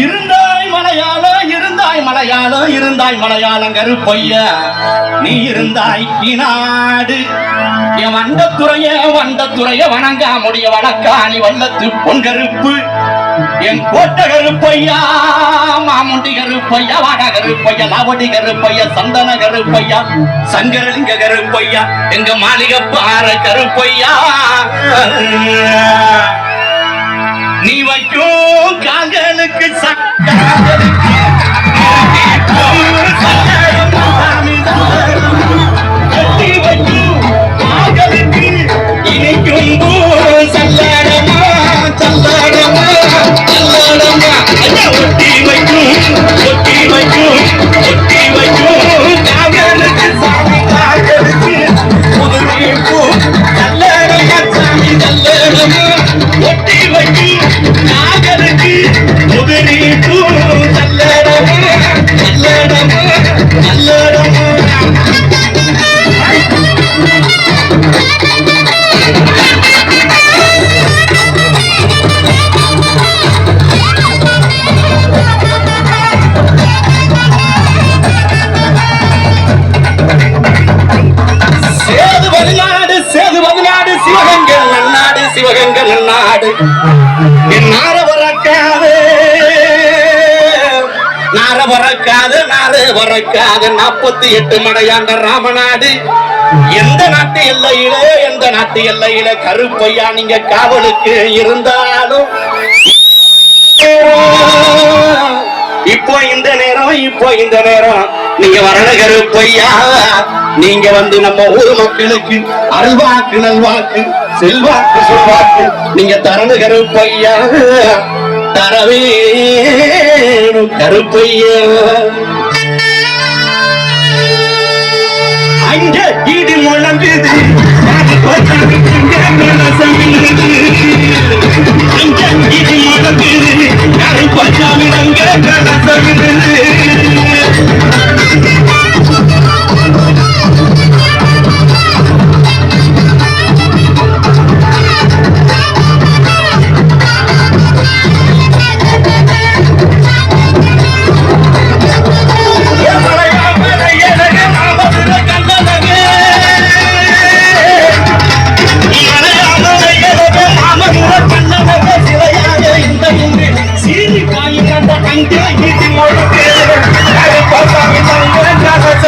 இருந்தாய் மலையாளம் இருந்தாய் மலையாளம் இருந்தாய் மலையாளம் கருப்பையா நீ இருந்தாய் நாடு என் வண்டத்துறைய வண்டத்துறைய வணங்கா முடிய வழக்காணி வல்லத்து பொன் கருப்பு என் கோட்டை கருப்பையா மாமுண்டி கருப்பையா வாட கருப்பையா லாவடி கருப்பையா சந்தன கருப்பையா சங்கரலிங்க கருப்பையா எங்க மாளிகை பாற கருப்பையா நீ வைக்கும் காங்க சக்கால்களுக்கு கட்டி எங்கள் நாடு என் நார பறக்காது. நார பறக்காது நாரு பறக்காது. நாற்பத்தி எட்டு மடையாண்ட ராமநாடு. எந்த நாட்டு எல்லையில எந்த நாட்டு எல்லையில கருப்பையா நீங்க காவலுக்கு இருந்தாலும். இப்போ இந்த நேரம் இப்போ இந்த நேரம். நீங்க வரண கருப்பையா. நீங்க வந்து நம்ம ஊர் மக்களுக்கு அல்வாக்கு நல்வாக்கு. செல்வாக்கு சொல்வாக்கு. நீங்க தரணு கருப்பையா? தரவேணும் கருப்பையா? அங்க இடி முழங்குது. அது பத்தாதுக்கு மனசம் விழுது. அங்க இடி முழங்குது அது பத்தாமிடங்க கனசம் விழுது.